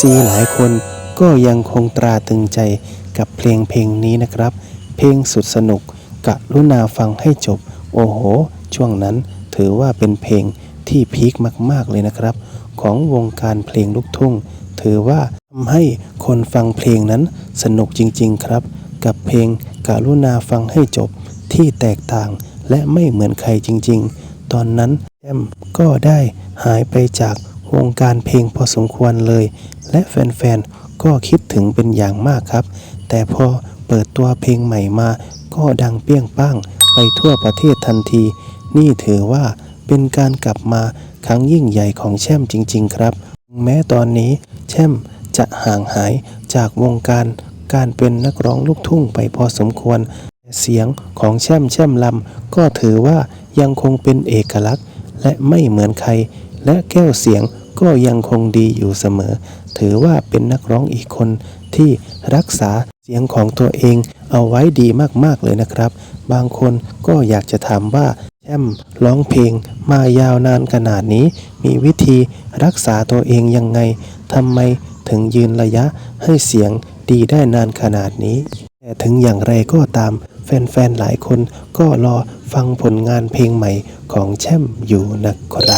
FC หลายคนก็ยังคงตราตึงใจกับเพลงเพลงนี้นะครับ เพลงสุดสนุกกะรุณาฟังให้จบ โอ้โห ช่วงนั้นถือว่าเป็นเพลงที่พีคมาก ๆ เลยนะครับ ของวงการเพลงลูกทุ่ง ถือว่าทำให้คนฟังเพลงนั้นสนุกจริง ๆ ครับ กับเพลงกรุณาฟังให้จบที่แตกต่างและไม่เหมือนใครจริง ๆ ตอนนั้นแอมก็ได้หายไปจาก วงการเพลงพอสมควรเลย และแฟนๆ ก็คิดถึงเป็นอย่างมากครับ แต่พอเปิดตัวเพลงใหม่มา ก็ดังเปี้ยงป้างไปทั่วประเทศทันที นี่ถือว่าเป็นการกลับมาครั้งยิ่งใหญ่ของแช่มจริง ๆ ครับ แม้ตอนนี้แช่มจะห่างหายจากวงการการเป็นนักร้องลูกทุ่งไปพอสมควร เสียงของแช่มแช่มลำก็ถือว่ายังคงเป็นเอกลักษณ์ และไม่เหมือนใคร และแก้วเสียงก็ยังคงดีอยู่เสมอ ถือว่าเป็นนักร้องอีกคนที่รักษาเสียงของตัวเองเอาไว้ดีมากๆเลยนะครับ บางคนก็อยากจะถามว่าแช่มร้องเพลงมายาวนานขนาดนี้ มีวิธีรักษาตัวเองยังไงทำไมถึงยืนระยะให้เสียงดีได้นานขนาดนี้ แต่ถึงอย่างไรก็ตามแฟนๆหลายคนก็รอฟังผลงานเพลงใหม่ของแช่มอยู่นะครับ